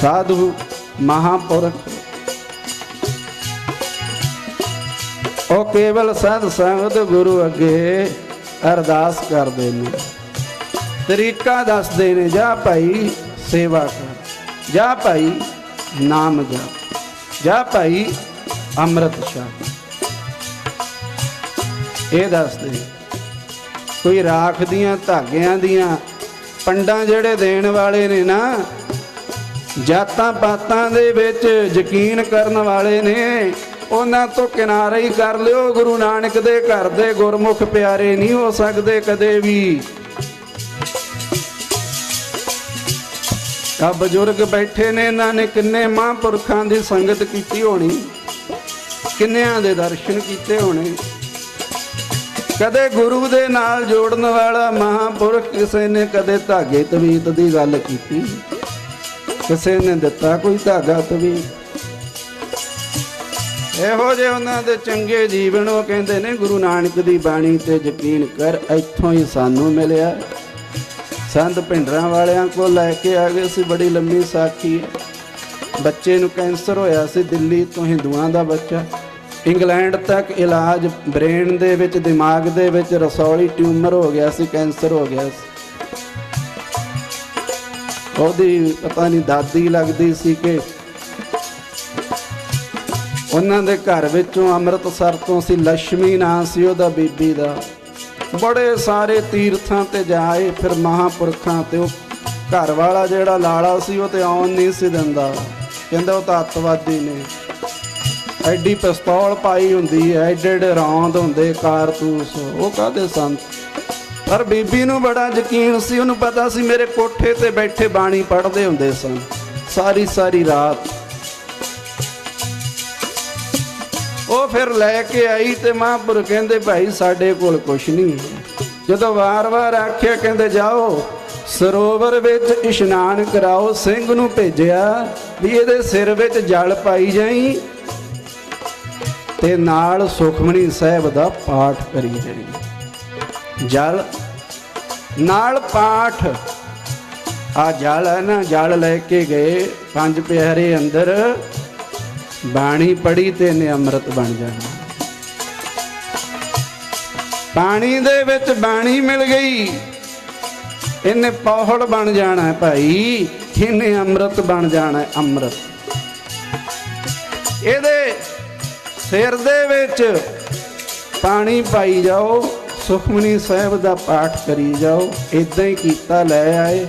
ਸਾਧੂ ਮਹਾਪੁਰਖ ਉਹ ਕੇਵਲ ਸਾਧ ਸੰਗਤ ਗੁਰੂ ਅੱਗੇ ਅਰਦਾਸ ਕਰਦੇ ਨੇ ਤਰੀਕਾ ਦੱਸਦੇ ਨੇ, ਜਾ ਭਾਈ ਸੇਵਾ ਕਰ, ਜਾ ਭਾਈ ਨਾਮ ਜਪ, ਜਾ ਭਾਈ ਅੰਮ੍ਰਿਤ ਛਕ ਇਹ ਦੱਸਦੇ ਨੇ। ਕੋਈ ਰਾਖ ਦੀਆਂ ਧਾਗਿਆਂ ਦੀਆਂ ਪੰਡਾਂ ਜਿਹੜੇ ਦੇਣ ਵਾਲੇ ਨੇ ਨਾ ਜਾਤਾਂ ਪਾਤਾਂ ਦੇ ਵਿੱਚ ਯਕੀਨ ਕਰਨ ਵਾਲੇ ਨੇ। ਉਹਨਾਂ ਤੋਂ ਕਿਨਾਰੇ ਹੀ ਕਰ ਲਿਓ, ਗੁਰੂ ਨਾਨਕ ਦੇ ਘਰ ਦੇ ਗੁਰਮੁਖ ਪਿਆਰੇ ਨਹੀਂ ਹੋ ਸਕਦੇ ਕਦੇ ਵੀ। ਆ ਬਜ਼ੁਰਗ ਬੈਠੇ ਨੇ ਇਹਨਾਂ ਨੇ ਕਿੰਨੇ ਮਹਾਂਪੁਰਖਾਂ ਦੀ ਸੰਗਤ ਕੀਤੀ ਹੋਣੀ। ਕਿੰਨਿਆਂ ਦੇ ਦਰਸ਼ਨ ਕੀਤੇ ਹੋਣੇ। ਕਦੇ ਗੁਰੂ ਦੇ ਨਾਲ ਜੋੜਨ ਵਾਲਾ ਮਹਾਂਪੁਰਖ ਕਿਸੇ ਨੇ ਕਦੇ ਧਾਗੇ ਤਵੀਤ ਦੀ ਗੱਲ ਕੀਤੀ। ਕਿਸੇ ਨੇ ਦਿੱਤਾ ਕੋਈ ਧਾਗਾ ਤਵੀਤ ਇਹੋ ਜਿਹੇ ਉਹਨਾਂ ਦੇ ਚੰਗੇ ਜੀਵਨ, ਉਹ ਕਹਿੰਦੇ ਨੇ, ਗੁਰੂ ਨਾਨਕ ਦੀ ਬਾਣੀ ਤੇ ਯਕੀਨ ਕਰ, ਇੱਥੋਂ ਹੀ ਸਾਨੂੰ ਮਿਲਿਆ। ਸੰਤ ਭਿੰਡਰਾਂ ਵਾਲਿਆਂ ਕੋਲ ਲੈ ਕੇ ਆ ਗਏ ਸੀ, ਬੜੀ ਲੰਮੀ ਸਾਖੀ। ਬੱਚੇ ਨੂੰ ਕੈਂਸਰ ਹੋਇਆ ਸੀ, ਦਿੱਲੀ ਤੋਂ ਹਿੰਦੂਆਂ ਦਾ ਬੱਚਾ। ਇੰਗਲੈਂਡ ਤੱਕ ਇਲਾਜ, ਬ੍ਰੇਨ ਦੇ ਵਿੱਚ, ਦਿਮਾਗ ਦੇ ਵਿੱਚ ਰਸੌਲੀ ਟਿਊਮਰ ਹੋ ਗਿਆ ਸੀ, ਕੈਂਸਰ ਹੋ ਗਿਆ ਸੀ। ਉਹਦੀ ਪਤਾ ਨਹੀਂ ਦਾਦੀ ਲੱਗਦੀ ਸੀ ਕਿ ਉਹਨਾਂ ਦੇ ਘਰ ਵਿੱਚੋਂ ਅੰਮ੍ਰਿਤਸਰ ਤੋਂ ਸੀ ਲక్ష్ਮੀ ਨਾਂ ਸੀ ਉਹਦਾ ਬੀਬੀ ਦਾ। ਬੜੇ ਸਾਰੇ ਤੀਰਥਾਂ ਤੇ ਜਾਏ, ਫਿਰ ਮਹਾਪੁਰਖਾਂ ਤੇ ਉਹ ਘਰ ਵਾਲਾ ਜਿਹੜਾ ਲਾਲਾ ਸੀ, ਉਹ ਤੇ ਆਉਣ ਨਹੀਂ ਸੀ ਦਿੰਦਾ। ਕਹਿੰਦਾ ਉਹ ਤਾਂ ਅੱਤਵਾਦੀ ਨੇ। ਐਡੀ ਪਿਸਤੌਲ ਪਾਈ ਹੁੰਦੀ ਐ ਐਡੇ ਐਡੇ ਰੌਂਦ ਹੁੰਦੇ, ਕਾਰਤੂਸ। ਉਹ ਕਾਦੇ ਸੰਤ? ਪਰ ਬੀਬੀ ਨੂੰ ਬੜਾ ਯਕੀਨ ਸੀ, ਉਹਨੂੰ ਪਤਾ ਸੀ ਮੇਰੇ ਕੋਠੇ ਤੇ ਬੈਠੇ ਬਾਣੀ ਪੜ੍ਹਦੇ ਹੁੰਦੇ ਸਨ। ਸਾਰੀ ਸਾਰੀ ਰਾਤ ਉਹ ਫਿਰ ਲੈ ਕੇ ਆਈ ਤੇ ਮਹਾਂਪੁਰ ਕਹਿੰਦੇ, ਭਾਈ, ਸਾਡੇ ਕੋਲ ਕੁਛ ਨਹੀਂ ਜਦੋਂ ਵਾਰ-ਵਾਰ ਆਖਿਆ, ਕਹਿੰਦੇ, ਜਾਓ, ਸਰੋਵਰ ਵਿੱਚ ਇਸ਼ਨਾਨ ਕਰਾਓ, ਸਿੰਘ ਨੂੰ ਭੇਜਿਆ ਵੀ ਇਹਦੇ ਸਿਰ ਵਿੱਚ ਜਲ ਪਾਈ ਜਾਈ ਤੇ ਨਾਲ ਸੁਖਮਣੀ ਸਾਹਿਬ ਦਾ ਪਾਠ ਕਰੀ ਜਾਈ। ਜਲ ਨਾਲ ਪਾਠ। ਆ ਜਲ ਹੈ ਨਾ, ਜਲ ਲੈ ਕੇ ਗਏ ਪੰਜ ਪਿਆਰੇ ਅੰਦਰ। ਬਾਣੀ ਪੜੀ ਤੇ ਨੇ ਅੰਮ੍ਰਿਤ ਬਣ ਜਾਣਾ। ਪਾਣੀ ਦੇ ਵਿੱਚ ਬਾਣੀ ਮਿਲ ਗਈ। ਇਹਨੇ ਪੌਹੜ ਬਣ ਜਾਣਾ ਭਾਈ। ਇਹਨੇ ਅੰਮ੍ਰਿਤ ਬਣ ਜਾਣਾ ਅੰਮ੍ਰਿਤ। ਇਹਦੇ ਸਿਰ ਦੇ ਵਿੱਚ ਪਾਣੀ ਪਾਈ ਜਾਓ। ਸੁਖਮਨੀ ਸਾਹਿਬ ਦਾ ਪਾਠ ਕਰੀ ਜਾਓ ਇਦਾਂ ਹੀ ਕੀਤਾ ਲੈ ਆਏ।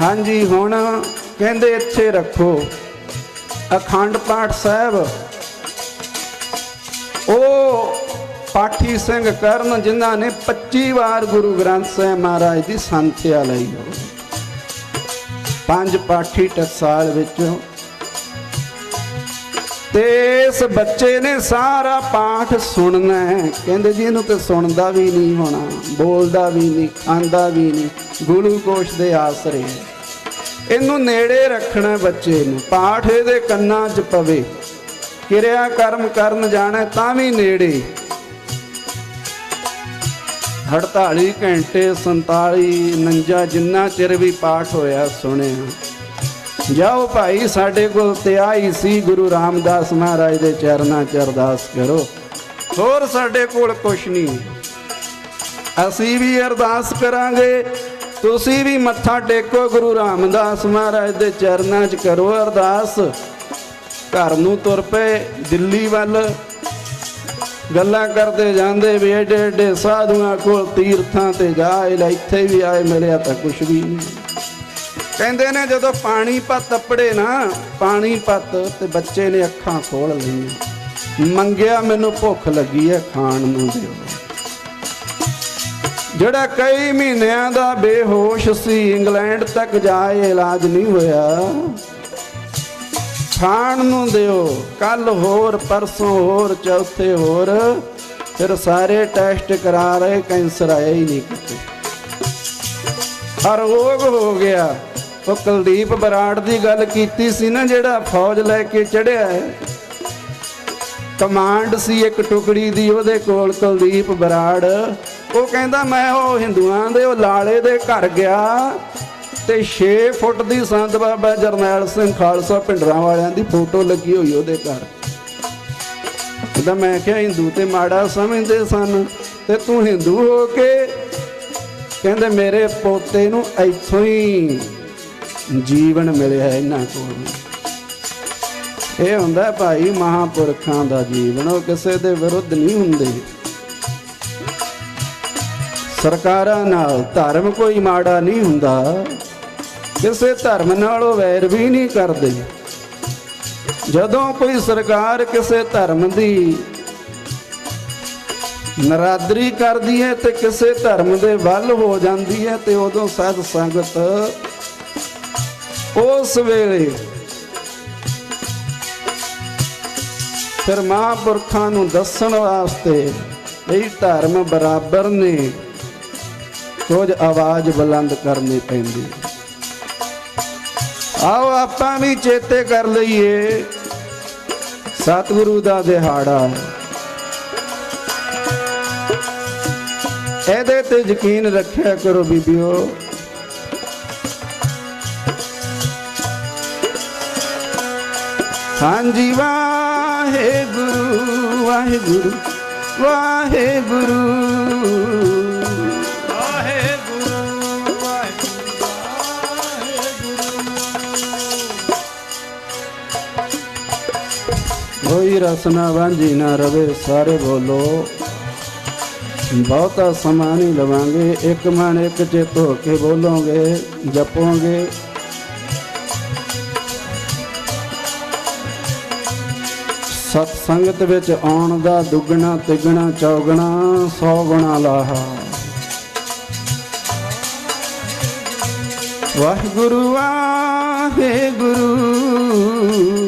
ਹਾਂਜੀ, ਹੁਣ ਕਹਿੰਦੇ ਇੱਥੇ ਰੱਖੋ। ਅਖੰਡ ਪਾਠ ਸਾਹਿਬ। ਉਹ ਪਾਠੀ ਸਿੰਘ ਕਰਨ ਜਿਨ੍ਹਾਂ ਨੇ 25 ਵਾਰ ਗੁਰੂ ਗ੍ਰੰਥ ਸਾਹਿਬ ਮਹਾਰਾਜ ਦੀ ਸੰਥਿਆ ਲਈ। ਪੰਜ ਪਾਠੀ ਟਕਸਾਲ ਵਿੱਚੋਂ ਤੇ ਇਸ ਬੱਚੇ ਨੇ ਸਾਰਾ ਪਾਠ ਸੁਣਨਾ ਕਹਿੰਦੇ ਜੀ ਇਹਨੂੰ ਤੇ ਸੁਣਦਾ ਵੀ ਨਹੀਂ ਹੋਣਾ, ਬੋਲਦਾ ਵੀ ਨਹੀਂ ਖਾਂਦਾ ਵੀ ਨਹੀਂ ਗਲੂਕੋਸ਼ ਦੇ ਆਸਰੇ। ਇਹਨੂੰ ਨੇੜੇ ਰੱਖਣਾ ਬੱਚੇ ਨੂੰ, ਪਾਠ ਇਹਦੇ ਕੰਨਾਂ 'ਚ ਪਵੇ। ਕਿਰਿਆ ਕਰਮ ਕਰਨ ਜਾਣਾ ਤਾਂ ਵੀ ਨੇੜੇ। 48 ਘੰਟੇ 47 49 ਜਿੰਨਾ ਚਿਰ ਵੀ ਪਾਠ ਹੋਇਆ ਸੁਣਿਆ। ਜਾਓ ਭਾਈ, ਸਾਡੇ ਕੋਲ ਤੇ ਆਈ ਸੀ ਗੁਰੂ ਰਾਮਦਾਸ ਮਹਾਰਾਜ ਦੇ ਚਰਨਾਂ 'ਚ ਅਰਦਾਸ ਕਰੋ। ਹੋਰ ਸਾਡੇ ਕੋਲ ਕੁਛ ਨਹੀਂ। ਅਸੀਂ ਵੀ ਅਰਦਾਸ ਕਰਾਂਗੇ। ਤੁਸੀਂ ਵੀ ਮੱਥਾ ਟੇਕੋ, ਗੁਰੂ ਰਾਮਦਾਸ ਮਹਾਰਾਜ ਦੇ ਚਰਨਾਂ 'ਚ ਕਰੋ ਅਰਦਾਸ। ਘਰ ਨੂੰ ਤੁਰ ਪਏ ਦਿੱਲੀ ਵੱਲ। ਗੱਲਾਂ ਕਰਦੇ ਜਾਂਦੇ ਵੀ ਏਡੇ ਏਡੇ ਸਾਧੂਆਂ ਕੋਲ ਤੀਰਥਾਂ ਤੇ ਜਾਏ ਇੱਥੇ ਵੀ ਆਏ, ਮਿਲਿਆ ਤਾਂ ਕੁਛ ਵੀ ਨਹੀਂ। ਕਹਿੰਦੇ ਨੇ ਜਦੋਂ ਪਾਣੀ ਪੱਤ ਤੱਪੜੇ ਨਾ, ਪਾਣੀ ਪੱਤ ਤੇ ਬੱਚੇ ਨੇ ਅੱਖਾਂ ਖੋਲ ਲਈਆਂ। ਮੰਗਿਆ ਮੈਨੂੰ ਭੁੱਖ ਲੱਗੀ ਹੈ ਖਾਣ ਨੂੰ ਦਿਓ। ਜਿਹੜਾ ਕਈ ਮਹੀਨਿਆਂ ਦਾ ਬੇਹੋਸ਼ ਸੀ, ਇੰਗਲੈਂਡ ਤੱਕ ਜਾਏ ਇਲਾਜ ਨਹੀਂ ਹੋਇਆ। ਖਾਣ ਨੂੰ ਦਿਓ, ਕੱਲ ਹੋਰ, ਪਰਸੋਂ ਹੋਰ, ਚੌਥੇ ਹੋਰ, ਫਿਰ ਸਾਰੇ ਟੈਸਟ ਕਰਾ ਰਹੇ, ਕੈਂਸਰ ਆਇਆ ਹੀ ਨਹੀਂ ਕਿਤੇ। ਹਰ ਰੋਗ ਹੋ ਗਿਆ। ਉਹ ਕੁਲਦੀਪ ਬਰਾੜ ਦੀ ਗੱਲ ਕੀਤੀ ਸੀ ਨਾ, ਜਿਹੜਾ ਫੌਜ ਲੈ ਕੇ ਚੜਿਆ ਹੈ। ਕਮਾਂਡ ਸੀ ਇੱਕ ਟੁਕੜੀ ਦੀ, ਉਹਦੇ ਕੋਲ ਕੁਲਦੀਪ ਬਰਾੜ। ਉਹ ਕਹਿੰਦਾ, ਮੈਂ ਉਹ ਹਿੰਦੂਆਂ ਦੇ, ਉਹ ਲਾਲੇ ਦੇ ਘਰ ਗਿਆ ਤੇ 6 ਫੁੱਟ ਦੀ ਸੰਤ ਬਾਬਾ ਜਰਨੈਲ ਸਿੰਘ ਖਾਲਸਾ ਪਿੰਡਰਾਂ ਵਾਲਿਆਂ ਦੀ ਫੋਟੋ ਲੱਗੀ ਹੋਈ ਉਹਦੇ ਘਰ। ਉਹਦਾ ਮੈਂ ਕਿਹਾ, ਹਿੰਦੂ ਤੇ ਮਾੜਾ ਸਮਝਦੇ ਸਨ ਤੇ ਤੂੰ ਹਿੰਦੂ ਹੋ ਕੇ? ਕਹਿੰਦੇ, ਮੇਰੇ ਪੋਤੇ ਨੂੰ ਇੱਥੋਂ ਹੀ ਜੀਵਨ ਮਿਲਿਆ ਇਹਨਾਂ ਕੋਲ। ਇਹ ਹੁੰਦਾ ਭਾਈ ਮਹਾਪੁਰਖਾਂ ਦਾ ਜੀਵਨ, ਉਹ ਕਿਸੇ ਦੇ ਵਿਰੁੱਧ ਨਹੀਂ ਹੁੰਦੇ। ਸਰਕਾਰਾਂ ਨਾਲ ਧਰਮ ਕੋਈ ਮਾੜਾ ਨਹੀਂ ਹੁੰਦਾ। ਕਿਸੇ ਧਰਮ ਨਾਲ ਉਹ ਵੈਰ ਵੀ ਨਹੀਂ ਕਰਦੇ। ਜਦੋਂ ਕੋਈ ਸਰਕਾਰ ਕਿਸੇ ਧਰਮ ਦੀ ਨਰਾਦਰੀ ਕਰਦੀ ਹੈ ਤੇ ਕਿਸੇ ਧਰਮ ਦੇ ਵੱਲ ਹੋ ਜਾਂਦੀ ਹੈ ਤੇ ਉਦੋਂ ਸਾਧ ਸੰਗਤ ਉਸ ਵੇਲੇ ਫਿਰ ਮਹਾਂਪੁਰਖਾਂ ਨੂੰ ਦੱਸਣ ਵਾਸਤੇ ਇਹ ਧਰਮ ਬਰਾਬਰ ਨੇ, ਕੁਝ ਆਵਾਜ਼ ਬੁਲੰਦ ਕਰਨੀ ਪੈਂਦੀ। ਆਓ ਆਪਾਂ ਵੀ ਚੇਤੇ ਕਰ ਲਈਏ ਸਤਿਗੁਰੂ ਦਾ ਦਿਹਾੜਾ। ਇਹਦੇ ਤੇ ਯਕੀਨ ਰੱਖਿਆ ਕਰੋ ਬੀਬੀਓ। ਹਾਂਜੀ, ਵਾਹਿਗੁਰੂ ਵਾਹਿਗੁਰੂ ਵਾਹਿਗੁਰੂ। ਕੋਈ ਰਸਨਾ ਵਾਂਝੀ ਨਾ ਰਵੇ, ਸਾਰੇ ਬੋਲੋ। ਬਹੁਤਾ ਸਮਾਂ ਨਹੀਂ ਲਵਾਂਗੇ, ਇੱਕ ਮਨ ਇੱਕ ਚਿੱਤ ਹੋ ਕੇ ਬੋਲੋਗੇ, ਜਪੋਗੇ। ਸਤ ਸੰਗਤ ਵਿੱਚ ਆਉਣ ਦਾ ਦੁੱਗਣਾ ਤਿੱਗਣਾ ਚੌਗਣਾ ਸੌ ਗੁਣਾ ਲਾਹਾ। ਵਾਹਿਗੁਰੂ ਵਾਹਿਗੁਰੂ।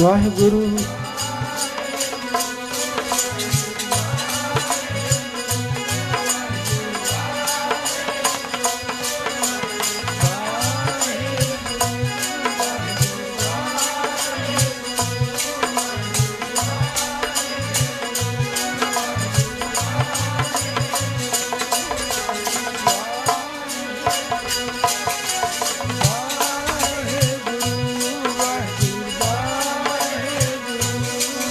ਵਾਹਿਗੁਰੂ